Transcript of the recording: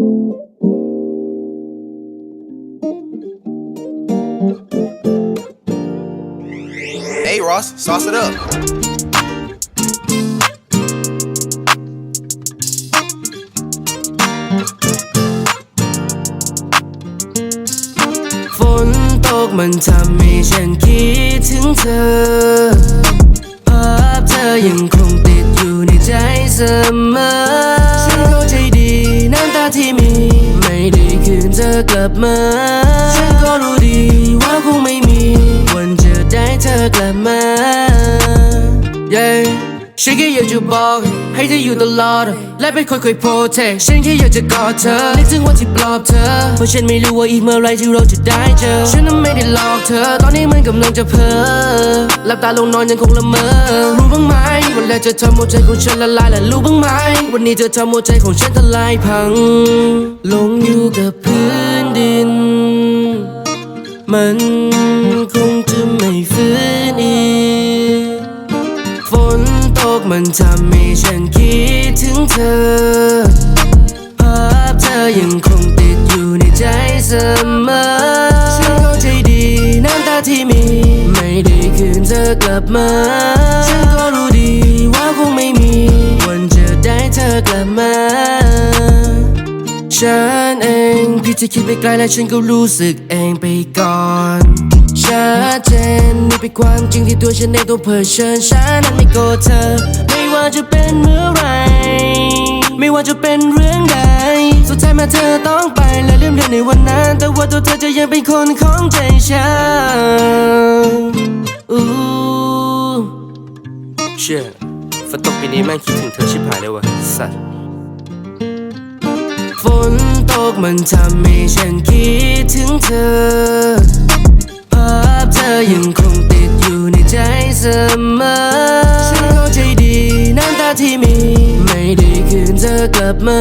Hey Ross, sauce it up. ฝนตกมันทำให้ฉันคิดถึงเธอ ภาพเธอยังคงติดอยู่ในใจเสมอืนเธอกลับมา ฉันก็รู้ดีว่าคงไม่มี วันจะได้เธอกลับมา yeah ฉันแค่อยากจะบอกให้เธออยู่ตลอด และเป็นคนคอยโปรเทคฉันแค่อยากจะกอดเธอนึกถึงวันที่ปลอบเธอเพราะฉันไม่รู้ว่าอีกเมื่อไรที่เราจะได้เจอฉันนั้นไม่ได้หลอกเธอ ตอนนี้มันกำลังจะเพ้อหลับตาลงนอนยังคงละเมอรู้บ้างไหมวันแรกจะทำหัวใจของฉันละลายและรู้บ้างไหมวันนี้เธอทำหัวใจของฉันทลายพังลงอยู่กับพื้นดิน มันคงจะไม่ฟื้นอีก กมันทำให้ฉันคิดถึงเธอ ภาพเธอยังคงติดอยู่ในใจเสมอ ฉันเข้าใจดีน้ำตาที่มี ไม่ได้คืนเธอกลับมา ฉันก็รู้ดีว่าคงไม่มี วันจะได้เธอกลับมา ฉันเองพี่จะคิดไปไกลและฉันก็รู้สึกเองไปก่อน ชัดเจนนี่เป็นความจริงที่ตัวฉันเองต้องเผชิญฉันนั้นไม่โกรธเธอ ไม่ว่าจะเป็นเมื่อไร ไม่ว่าจะเป็นเรื่องใด สุดท้ายมาเธอต้องไปและลืมเรื่องในวันนั้น แต่ว่าตัวเธอจะยังเป็นคนของใจฉันอู้เชื่อฝนตกปีนี้แม่งคิดถึงเธอชิบหายเลยวะสัตว์ฝนตกมันทำให้ฉันคิด เสมอฉันเข้าใจดีน้ำตาที่มี ไม่ได้คืนเธอกลับมา